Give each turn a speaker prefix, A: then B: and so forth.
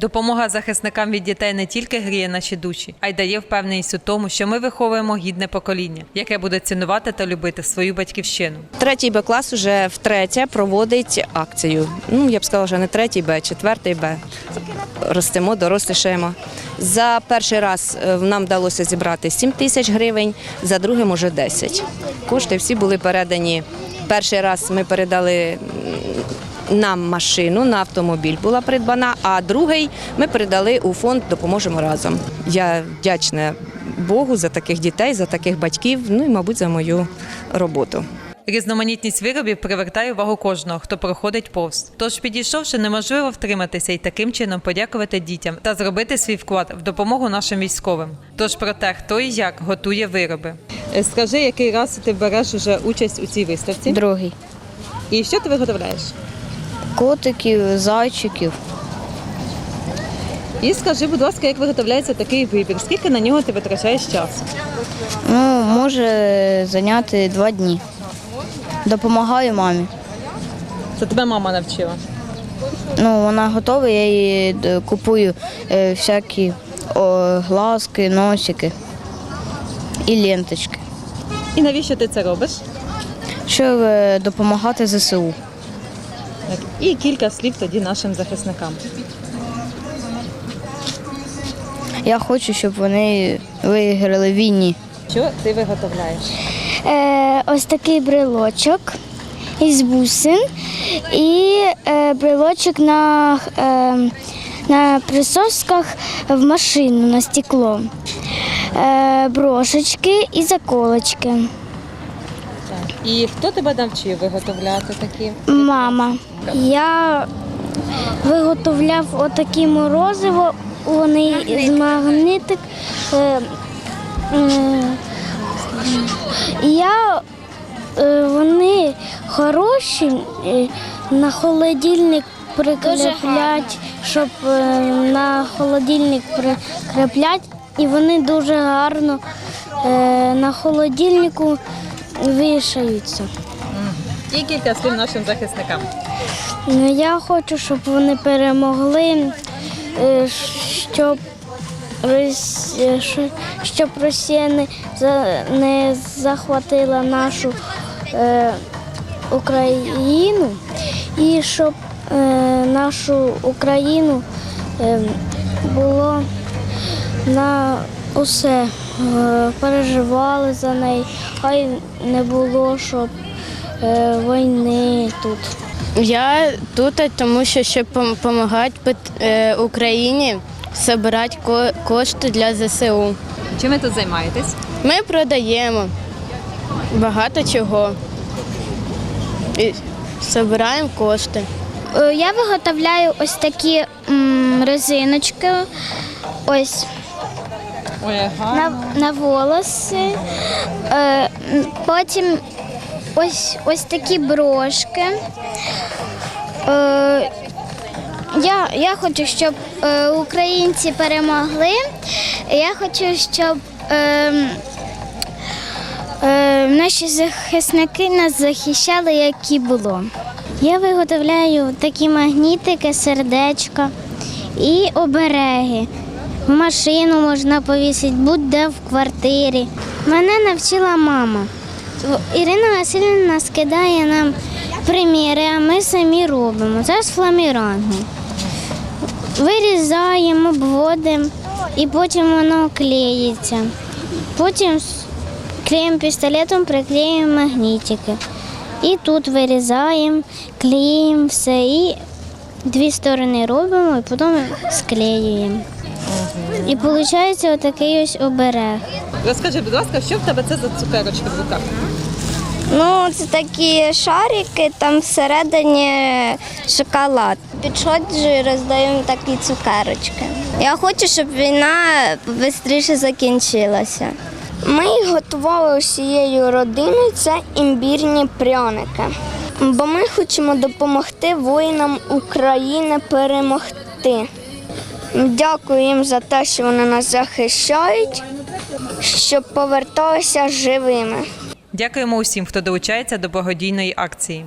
A: Допомога захисникам від дітей не тільки гріє наші душі, а й дає впевненість у тому, що ми виховуємо гідне покоління, яке буде цінувати та любити свою батьківщину.
B: Третій Б клас вже втретє проводить акцію. Ну я б сказала, що не третій Б, четвертий Б. Ростемо, дорослішаємо. За перший раз е, нам вдалося зібрати 7 тисяч гривень, за другим уже 10. Кошти всі були передані. Перший раз ми передали нам машину на автомобіль була придбана, а другий ми передали у фонд Допоможемо разом. Я вдячна Богу за таких дітей, за таких батьків, ну і, мабуть, за мою роботу.
A: Різноманітність виробів привертає увагу кожного, хто проходить повз. Тож, підійшовши, неможливо втриматися і таким чином подякувати дітям та зробити свій вклад в допомогу нашим військовим. Тож про те, хто і як готує вироби.
C: Е, Скажи, який раз ти береш уже участь у цій виставці?
D: Другий.
C: І що ти виготовляєш?
D: Котиків, зайчиків.
C: І скажи, будь ласка, як виготовляється такий вибір? Скільки на нього ти витрачаєш часу?
D: Ну, може зайняти два дні. Допомагаю мамі.
C: Це тебе мама навчила.
D: Ну, вона готова, я їй купую е, всякі о, глазки, носики і ленточки,
C: І навіщо ти це робиш?
D: щоб е, допомагати ЗСУ.
C: І кілька слів тоді нашим захисникам.
D: Я хочу, щоб вони виграли війні.
C: Що ти виготовляєш?
E: Е, ось такий брелочок із бусин і е, брелочок на, е, на присосках в машину на стекло. Е, брошечки і заколочки.
C: І хто тебе навчив виготовляти такі?
E: Мама. Я виготовляв отакі морозиво, вони з магнитик. Е, я, е, вони хороші, е, на холодильник прикріплять, щоб на холодильник прикріплять, і вони дуже гарно на холодильнику вішаються.
C: І кілька слів нашим захисникам.
E: Ну, я хочу, щоб вони перемогли, е, щоб, щоб Росія не, за- не захватила нашу е, Україну і щоб е, нашу Україну е, було на усе. Е, Переживали за неї, хай не було, щоб е, війни тут.
F: Я тут, тому що щоб допомагати Україні збирати кошти для ЗСУ.
C: Чим ви тут займаєтесь?
F: Ми продаємо багато чого. І збираємо кошти.
E: Е, Я виготовляю ось такі резиночки, ось
C: Ой,
E: на, на волоси. Е, потім ось, ось такі брошки. Е, я, я хочу, щоб е, українці перемогли. Я хочу, щоб е, е, наші захисники нас захищали, як і було. Я виготовляю такі магнітики, сердечка і обереги. Машину можна повісити, будь-де в квартирі. Мене навчила мама. Ірина Васильівна скидає нам приміри, а ми самі робимо. Це з фламірангу. Вирізаємо, обводимо і потім воно клеїться. Потім клеєм пістолетом приклеюємо магнітики. І тут вирізаємо, клеїмо все і дві сторони робимо і потім склеюємо. І виходить отакий ось оберег.
C: Розкажи, будь ласка, що в тебе це за цукерочки в руках?
E: Ну, це такі шарики, там всередині шоколад. Підходжу і роздаємо такі цукерочки. Я хочу, щоб війна швидше закінчилася. Ми готували усією родиною. Це імбірні пряники. Бо ми хочемо допомогти воїнам України перемогти. Дякую їм за те, що вони нас захищають, щоб поверталися живими.
A: Дякуємо усім, хто долучається до благодійної акції.